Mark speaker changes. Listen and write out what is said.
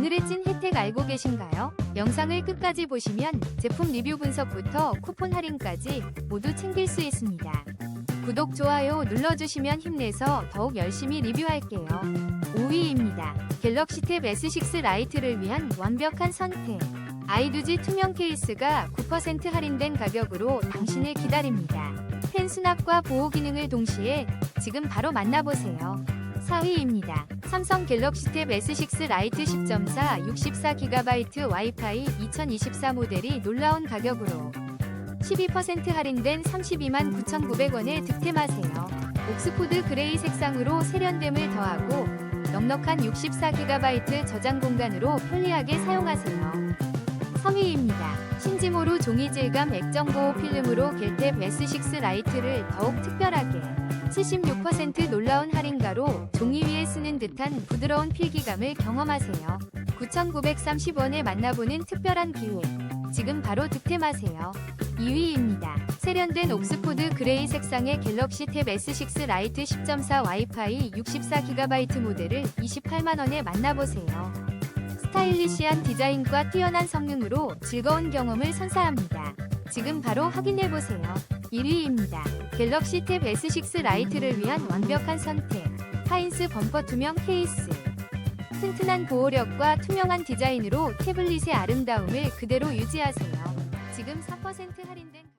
Speaker 1: 오늘의 찐 혜택 알고 계신가요? 영상을 끝까지 보시면 제품 리뷰 분석부터 쿠폰 할인까지 모두 챙길 수 있습니다. 구독, 좋아요 눌러주시면 힘내서 더욱 열심히 리뷰할게요. 5위입니다. 갤럭시 탭 S6 라이트를 위한 완벽한 선택. 아이두지 투명 케이스가 9% 할인된 가격으로 당신을 기다립니다. 펜 수납과 보호 기능을 동시에 지금 바로 만나보세요. 4위입니다. 삼성 갤럭시 탭 S6 라이트 10.4 64GB 와이파이 2024 모델이 놀라운 가격으로 12% 할인된 32만 9,900원에 득템하세요. 옥스포드 그레이 색상으로 세련됨을 더하고 넉넉한 64GB 저장 공간으로 편리하게 사용하세요. 3위입니다. 신지모루 종이 질감 액정 보호 필름으로 겔탭 S6 라이트를 더욱 특별하게 76% 놀라운 할인가로 쓰는 듯한 부드러운 필기감을 경험하세요. 9,930원에 만나보는 특별한 기회. 지금 바로 득템하세요. 2위입니다. 세련된 옥스포드 그레이 색상의 갤럭시 탭 S6 라이트 10.4 와이파이 64GB 모델을 28만원에 만나보세요. 스타일리시한 디자인과 뛰어난 성능으로 즐거운 경험을 선사합니다. 지금 바로 확인해보세요. 1위입니다. 갤럭시 탭 S6 라이트를 위한 완벽한 선택. 하인스 범퍼 투명 케이스. 튼튼한 보호력과 투명한 디자인으로 태블릿의 아름다움을 그대로 유지하세요. 지금 4% 할인된